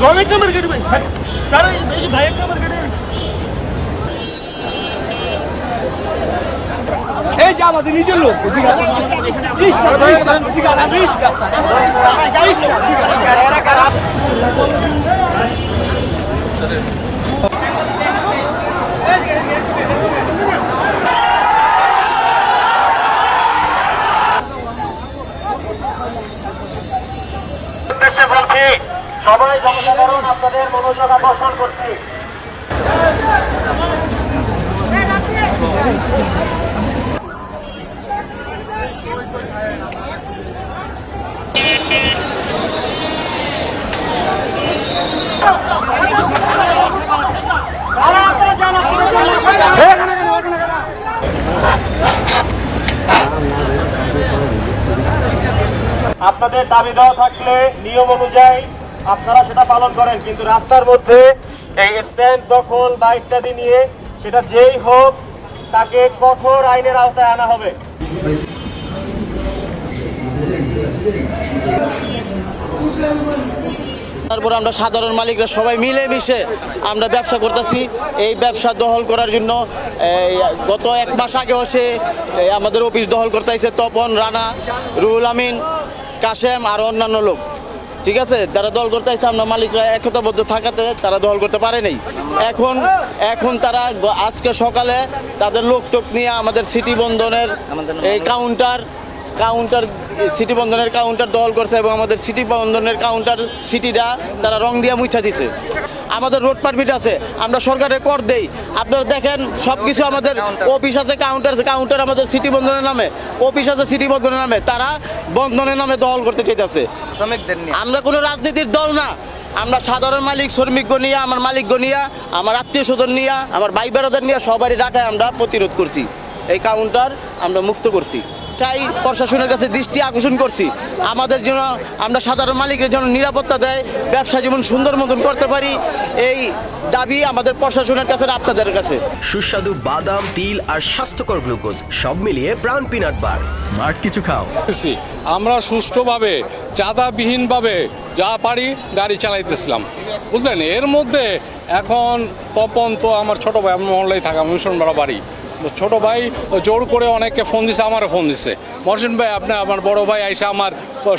Government number কেটে ভাই sir এই ভাইয়ের নাম্বার কেটে এই যে আমাদের নিজের লোক উদ্দেশ্যে সবাই জনসাধারণ আপনাদের মনোযোগ আকর্ষণ করছি। আপনাদের দাবি দেওয়া থাকলে নিয়ম অনুযায়ী আপনারা সেটা পালন করেন, কিন্তু রাস্তার মধ্যে এই স্ট্যান্ড দখল বা ইত্যাদি নিয়ে সেটা যেই হোক, তাকে কঠোর আইনের আওতায় আনা হবে। তারপর আমরা সাধারণ মালিকরা সবাই মিলে মিশে আমরা ব্যবসা করতেছি। এই ব্যবসা দখল করার জন্য গত এক মাস আগে সে আমাদের অফিস দখল করতে আইছে তপন, রানা, রুহুল আমিন, কাশেম, আর অন্যান্য লোক। ঠিক আছে তারা দল করতে আসছে আমরা মালিকরা একতাবদ্ধ থাকাতে তারা দল করতে পারে নাই। এখন এখন তারা আজকে সকালে তাদের লোকটোক নিয়ে আমাদের সিটি বন্ধনের এই কাউন্টার কাউন্টার সিটি বন্ধনের কাউন্টার দল করছে এবং আমাদের সিটি বন্ধনের কাউন্টার সিটিটা তারা রং দিয়ে মুছা দিছে। আমাদের রোড পারমিট আছে আমরা সরকারে কর দেই। আপনারা দেখেন সব কিছু আমাদের অফিস আছে কাউন্টার আছে কাউন্টার আমাদের সিটি বন্ধনের নামে। অফিস আছে সিটি বন্ধনের নামে তারা বন্ধনের নামে দখল করতে চাইতেছে। আমরা কোনো রাজনীতির দল না। আমরা সাধারণ মালিক শ্রমিক নিয়ে আমার মালিক নিয়ে আমার আত্মীয় স্বজন নিয়ে আমার ভাই বেড়াদের নিয়ে সবারই ঢাকায় আমরা প্রতিরোধ করছি। এই কাউন্টার আমরা মুক্ত করছি। চাই প্রশাসনের কাছে দৃষ্টি আকর্ষণ করছি। আমাদের জন্য আমরা সাধারণ মালিকের জন্য নিরাপত্তা দেয় ব্যবসা জীবন সুন্দর মতন করতে পারি এই দাবি আমাদের প্রশাসনের কাছে আপনাদের কাছে। সুস্বাদু বাদাম তিল আর স্বাস্থ্যকর গ্লুকোজ সব মিলিয়ে প্রাণ পিনাট বার। স্মার্ট কিছু খাও। আমরা সুষ্ঠুভাবে চাঁদাবিহীনভাবে যা পারি গাড়ি চালাইতেছিলাম। বুঝলেন? এর মধ্যে এখন তপন তো আমার ছোট ভাই আমার মহল্লায় থাকা মিশন বড়। ছোট ভাই জোর করে অনেককে ফোন দিছে, আমারও ফোন দিছে। মহসিন ভাই, আপনি আমার বড় ভাই আইসা আমার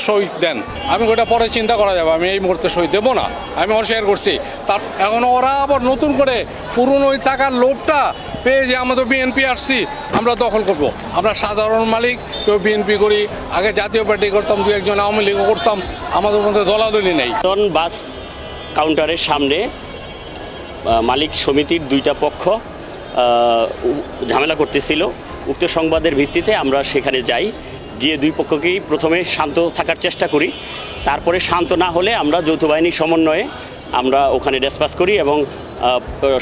সই দেন। আমি ওটা পরে চিন্তা করা যাবে, আমি এই মুহূর্তে সই দেবো না। আমি অস্বীকার করছি। তার এখন ওরা আবার নতুন করে পুরনো ওই টাকার লোভটা পেয়ে যে আমাদের বিএনপি আসছি, আমরা দখল করব। আমরা সাধারণ মালিক, কেউ বিএনপি করি, আগে জাতীয় পার্টি করতাম, দু একজন আওয়ামী লীগও করতাম, আমাদের মধ্যে দলাদলি নেই। বাস কাউন্টারের সামনে মালিক সমিতির দুইটা পক্ষ ঝামেলা করতেছিল। উক্ত সংবাদের ভিত্তিতে আমরা সেখানে যাই। গিয়ে দুই পক্ষকেই প্রথমে শান্ত থাকার চেষ্টা করি। তারপরে শান্ত না হলে আমরা যৌথ বাহিনীর সমন্বয়ে আমরা ওখানে ডেসপাস করি এবং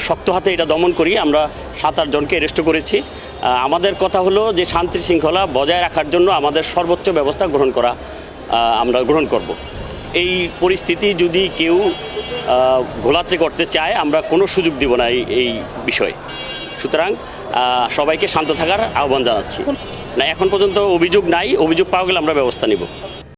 শক্ত হাতে এটা দমন করি। আমরা সাত আট জনকে অ্যারেস্ট করেছি। আমাদের কথা হলো যে শান্তি শৃঙ্খলা বজায় রাখার জন্য আমাদের সর্বোচ্চ ব্যবস্থা গ্রহণ করা আমরা গ্রহণ করব। এই পরিস্থিতি যদি কেউ ঘোলাতে করতে চায়, আমরা কোনো সুযোগ দিব না এই বিষয়ে। সুতরাং সবাইকে শান্ত থাকার আহ্বান জানাচ্ছি। না, এখন পর্যন্ত অভিযোগ নাই, অভিযোগ পাওয়া গেলে আমরা ব্যবস্থা নিব।